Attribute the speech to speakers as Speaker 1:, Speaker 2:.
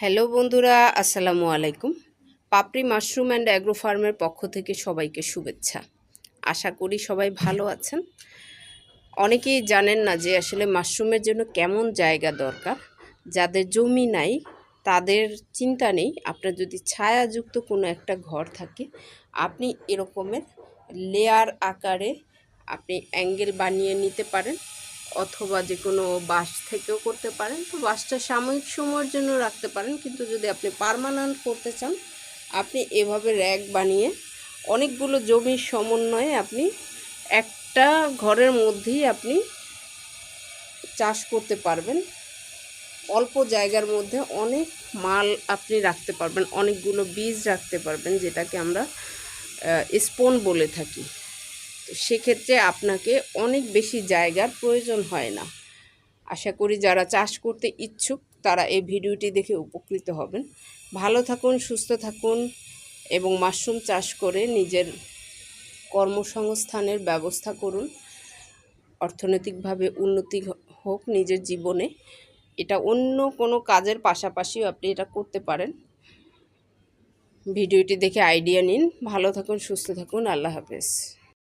Speaker 1: Hello বন্ধুরা, আসসালামু আলাইকুম। পাপড়ি মাশরুম অ্যান্ড অ্যাগ্রো ফার্মের পক্ষ থেকে সবাইকে শুভেচ্ছা। আশা করি সবাই ভালো আছেন। অনেকেই জানেন না যে আসলে মাশরুমের জন্য কেমন জায়গা দরকার। যাদের জমি নাই, তাদের চিন্তা নেই। আপনার যদি ছায়াযুক্ত কোনো একটা ঘর থাকে, আপনি এরকমের লেয়ার আকারে আপনি অ্যাঙ্গেল বানিয়ে নিতে পারেন। অথবা যে কোনো বাঁশ থেকেও করতে পারেন। তো বাঁশটা সাময়িক সময়ের জন্য রাখতে পারেন। কিন্তু যদি আপনি পারমানেন্ট করতে চান, আপনি এভাবে র্যাক বানিয়ে অনেকগুলো জমির সমন্বয়ে আপনি একটা ঘরের মধ্যেই আপনি চাষ করতে পারবেন। অল্প জায়গার মধ্যে অনেক মাল আপনি রাখতে পারবেন। অনেকগুলো বীজ রাখতে পারবেন, যেটাকে আমরা স্পোন বলে থাকি। তো সেক্ষেত্রে আপনাকে অনেক বেশি জায়গার প্রয়োজন হয় না। আশা করি যারা চাষ করতে ইচ্ছুক, তারা এই ভিডিওটি দেখে উপকৃত হবেন। ভালো থাকুন, সুস্থ থাকুন এবং মাশরুম চাষ করে নিজের কর্মসংস্থানের ব্যবস্থা করুন। অর্থনৈতিকভাবে উন্নতি হোক নিজের জীবনে। এটা অন্য কোনো কাজের পাশাপাশিও আপনি এটা করতে পারেন। ভিডিওটি দেখে আইডিয়া নিন। ভালো থাকুন, সুস্থ থাকুন। আল্লাহ হাফেজ।